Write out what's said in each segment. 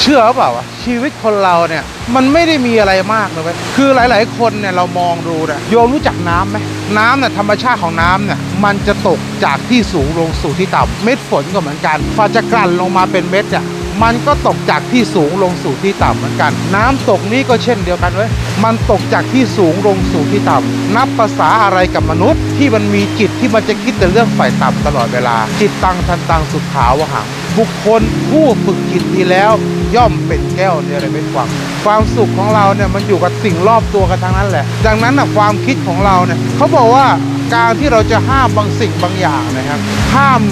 เชื่อเปล่าวะชีวิตคนเราเนี่ยมันไม่ได้มีอะไรมากเลยเว้ยคือหลาย ๆ คนเนี่ยเรามองดูนี่ยโยมรู้จักน้ำไหมน้ำเนี่ยธรรมชาติของน้ำเนี่ยมันจะตกจากที่สูงลงสู่ที่ต่ำเม็ดฝนก็เหมือนกันฟ้าจะกลั่นลงมาเป็นเม็ดเนี่ยมันก็ตกจากที่สูงลงสู่ที่ต่ำเหมือนกัน น้ำตกนี้ก็เช่นเดียวกันเว้ยมันตกจากที่สูงลงสู่ที่ต่ำนับภาษาอะไรกับมนุษย์ ที่มันมีจิตที่มันจะคิดแต่เรื่องฝ่ายต่ำตลอดเวลา จิตตังทันตังสุดขาวหังบุคคลผู้ฝึกจิตดีแล้ว ย่อมเป็นแก้วเนี่ยอะไรไม่ฟังความสุขของเราเนี่ยมันอยู่กับสิ่งรอบตัวกันทั้งนั้นแหละ ดังนั้นนะความคิดของเราเนี่ยเขาบอกว่าการที่เราจะห้ามบางสิ่งบางอย่างนะครับ ห้าม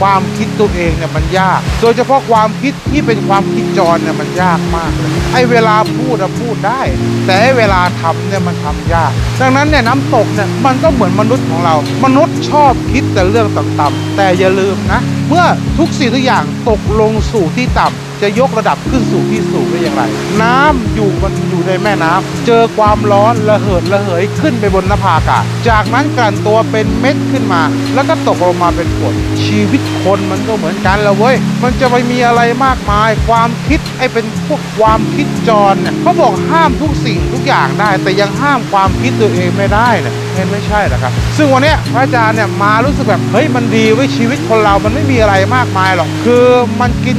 ความคิดตัวเองเนี่ยมันยาก โดยเฉพาะความคิดที่เป็นความคิดจรเนี่ยมันยากมากเลยไอ้เวลาพูดอะพูดได้ แต่ไอ้เวลาทำเนี่ยมันทำยาก ดังนั้นเนี่ยน้ำตกเนี่ยมันก็เหมือนมนุษย์ของเรา มนุษย์ชอบคิดแต่เรื่องต่ำๆแต่อย่าลืมนะ เมื่อทุกสิ่งทุกอย่างตกลงสู่ที่ต่ำ จะยกระดับขึ้นสู่ที่สูงได้อย่างไร น้ำอยู่มันอยู่ในแม่น้ำเจอความร้อนระเหิดระเหยขึ้นไปบนนภาอากาศ จากนั้นกลั่นตัวเป็นเม็ดขึ้นมา แล้วก็ตกลงมาเป็นฝนชีวิตคนมันก็เหมือนกันละเว้ยมันจะไปมีอะไรมากมาย ความคิดไอ้เป็นพวกความคิดจรเนี่ยเขาบอกห้ามทุกสิ่งทุกอย่างได้ แต่ยังห้ามความคิดตัวเองไม่ได้เนี่ยเห็นไม่ใช่หรอกครับ ซึ่งวันนี้พระอาจารย์เนี่ยมารู้สึกแบบเฮ้ยมันดีเว้ยชีวิตคนเรามันไม่มีอะไรมากมายหรอกคือมันกิน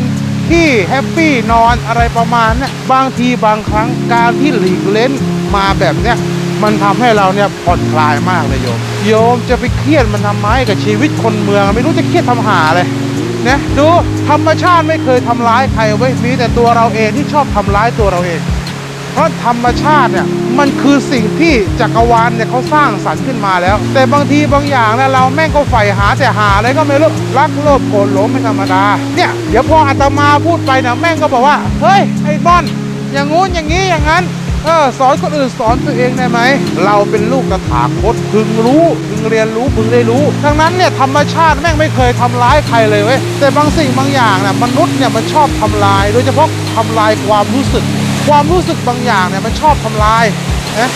ที่แฮปปี้นอนอะไรประมาณเนี้ยบางทีบางครั้งการที่หลีกเล่นมาแบบเนี้ยมันทำให้เราเนี่ยผ่อนคลายมากเลยโยม โยมจะไปเครียดมันทำไมกับชีวิตคนเมือง ไม่รู้จะเครียดทำหาเลยนะดูธรรมชาติไม่เคยทำร้ายใครไว้มีแต่ตัวเราเองที่ชอบทำร้ายตัวเราเอง ราะธรรมชาติเนี่ยมันคือสิ่งที่จักรวาลเนี่ยเขาสร้างสรรค์ขึ้นมาแล้ว แต่บางทีบางอย่างเนี่ยเราแม่งก็ใฝ่หาแต่หาอะไรก็ไม่รู้รักโลภโกรธหลงไม่ธรรมดาเนี่ยเดี๋ยวพออาตมาพูดไปนี่ยแม่งก็บอกว่าเฮ้ยไอ้บอนอย่างงู้นอย่างนี้อย่างนั้นเออสอนคนอื่นสอนตัวเองได้ไหม เราเป็นลูกกระถาคตพึงรู้พึงเรียนรู้พึงได้รู้ดังนั้นเนี่ยธรรมชาติแม่งไม่เคยทำร้ายใครเลยเว้ยแต่บางสิ่งบางอย่างเนี่ยมนุษย์เนี่ยมันชอบทำลาย โดยเฉพาะทำลายความรู้สึก ความรู้สึกบางอย่างเนี่ยมันชอบทำลายนะ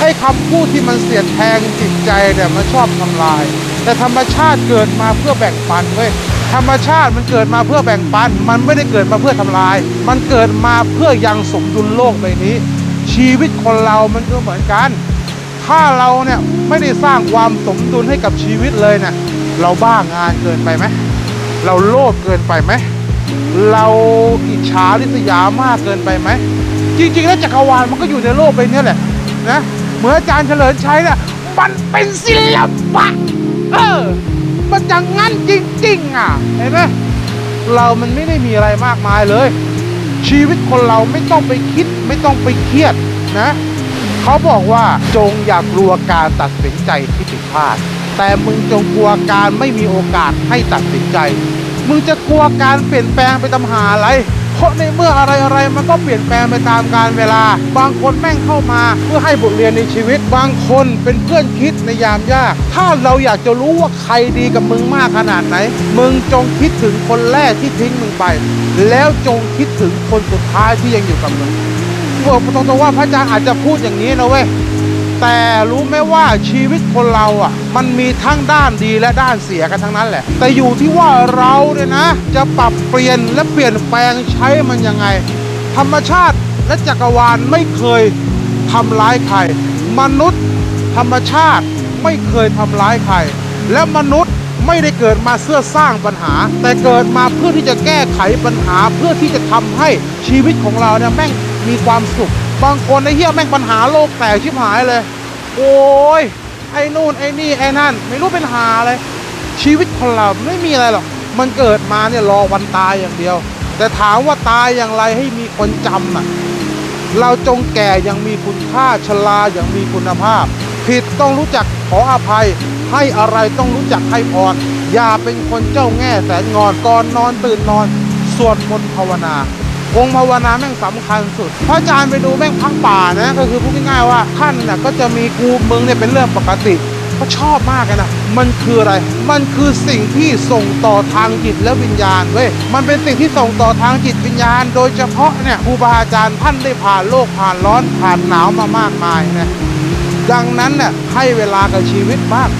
ไอ้คำพูดที่มันเสียดแทงจิตใจเนี่ยมันชอบทำลาย แต่ธรรมชาติเกิดมาเพื่อแบ่งปันเว้ยธรรมชาติมันเกิดมาเพื่อแบ่งปัน มันไม่ได้เกิดมาเพื่อทำลาย มันเกิดมาเพื่อยังสมดุลโลกใบนี้ ชีวิตคนเรามันก็เหมือนกัน ถ้าเราเนี่ยไม่ได้สร้างความสมดุลให้กับชีวิตเลยเนี่ยเราบ้างานเกินไปไหมเราโลภเกินไปไหมเราอิจฉาริษยามากเกินไปไหม จริงๆแล้วจักรวาลมันก็อยู่ในโลกใบนี้แหละนะเหมือนอาจารย์เฉลิมชัยเนี่ยมันเป็นศิลปะเออมันอย่างงั้นจริง ๆ อะ เห็นไหมเรามันไม่ได้มีอะไรมากมายเลย ชีวิตคนเราไม่ต้องไปคิดไม่ต้องไปเครียดนะเขาบอกว่าจงอย่ากลัวการตัดสินใจที่ผิดพลาด แต่มึงจงกลัวการไม่มีโอกาสให้ตัดสินใจ มึงจะกลัวการเปลี่ยนแปลงไปตามหาอะไร เพราะในเมื่ออะไรอะไรมันก็เปลี่ยนแปลงไปตามกาลเวลา บางคนแม่งเข้ามา เพื่อให้บทเรียนในชีวิต บางคนเป็นเพื่อนคิดในยามยาก ถ้าเราอยากจะรู้ว่าใครดีกับมึงมากขนาดไหน มึงจงคิดถึงคนแรกที่ทิ้งมึงไป แล้วจงคิดถึงคนสุดท้ายที่ยังอยู่กับมึงบอกตรงๆว่าพระอาจารย์อาจจะพูดอย่างนี้นะเว้ย แต่รู้ไหมว่าชีวิตคนเราอะ มันมีทั้งด้านดีและด้านเสียกันทั้งนั้นแหละ แต่อยู่ที่ว่าเราเนี่ยนะ จะปรับเปลี่ยนและเปลี่ยนแปลงใช้มันยังไง ธรรมชาติและจักรวาลไม่เคยทำร้ายใครมนุษย์ธรรมชาติไม่เคยทำร้ายใครและมนุษย์ไม่ได้เกิดมาเพื่อสร้างปัญหา แต่เกิดมาเพื่อที่จะแก้ไขปัญหาเพื่อที่จะทำให้ชีวิตของเราเนี่ยแม่งมีความสุข บางคนไอ้เหี้ยแม่งปัญหาโลกแตกชิบหายเลย โอ้ยไอ้นู่นไอ้นี่ไอ้นั่น ไม่รู้เป็นหาอะไรชีวิตคนเราไม่มีอะไรหรอกมันเกิดมาเนี่ยรอวันตายอย่างเดียว แต่ถามว่าตายอย่างไรให้มีคนจำน่ะเราจงแก่อยังมีคุณค่าชราอย่างมีคุณภาพ ผิดต้องรู้จักขออภัย ให้อะไรต้องรู้จักให้พรอย่าเป็นคนเจ้าแง่แสนงอนก่อนนอนตื่นนอนสวดมนต์ภาวนา องค์ภาวนาแม่งสำคัญสุดพระอาจารย์ไปดูแม่งพักป่านะก็คือพูดง่ายๆว่าท่านน่ะก็จะมีกูมึงเนี่ยเป็นเรื่องปกติก็ชอบมากนะมันคืออะไร มันคือสิ่งที่ส่งต่อทางจิตและวิญญาณเว้ย มันเป็นสิ่งที่ส่งต่อทางจิตวิญญาณ โดยเฉพาะเนี่ยครูบาอาจารย์ท่านได้ผ่านโลกผ่านร้อนผ่านหนาวมามากมายนะ ดังนั้นเนี่ยให้เวลากับชีวิตมาก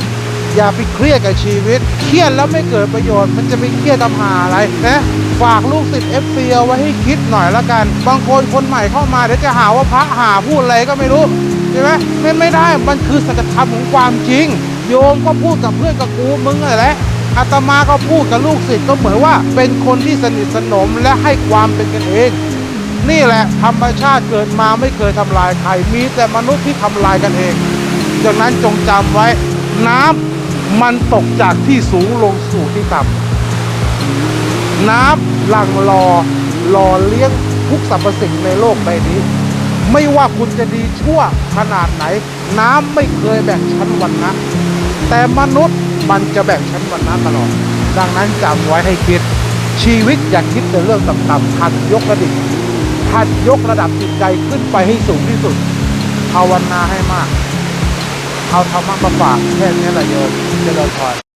อย่าไปเครียดกับชีวิต เครียดแล้วไม่เกิดประโยชน์ มันจะไปเครียดทำหาอะไรนะ ฝากลูกศิษย์เอฟซีเอาไว้ให้คิดหน่อยละกัน บางคนคนใหม่เข้ามาเดี๋ยวจะหาว่าพระหาพูดอะไรก็ไม่รู้ใช่ไหมไม่ไม่ได้มันคือสัจธรรมของความจริง โยมก็พูดกับเพื่อนกับกูมึงอะไรแหละอาตมาก็พูดกับลูกศิษย์ก็เหมือนว่า เป็นคนที่สนิทสนมและให้ความเป็นกันเอง นี่แหละธรรมชาติเกิดมาไม่เคยทำลายใครมีแต่มนุษย์ที่ทำลายกันเองดังนั้นจงจำไว้น้ำมันตกจากที่สูงลงสู่ที่ต่ำ น้ำหลั่งรอหล่อเลี้ยงทุกสรรพสิ่งในโลกใบนี้ ไม่ว่าคุณจะดีชั่วขนาดไหน น้ำไม่เคยแบ่งชั้นวรรณะแต่มนุษย์มันจะแบ่งชั้นวรรณะตลอด ดังนั้นจำไว้ให้คิด ชีวิตอย่าคิดแต่เรื่องต่ำๆหัดยกระดิบหัดยกระดับจิตใจขึ้นไปให้สูงที่สุดภาวนาให้มาก เอาธรรมะมาฝากแค่นี้แหละโยมเจริญพร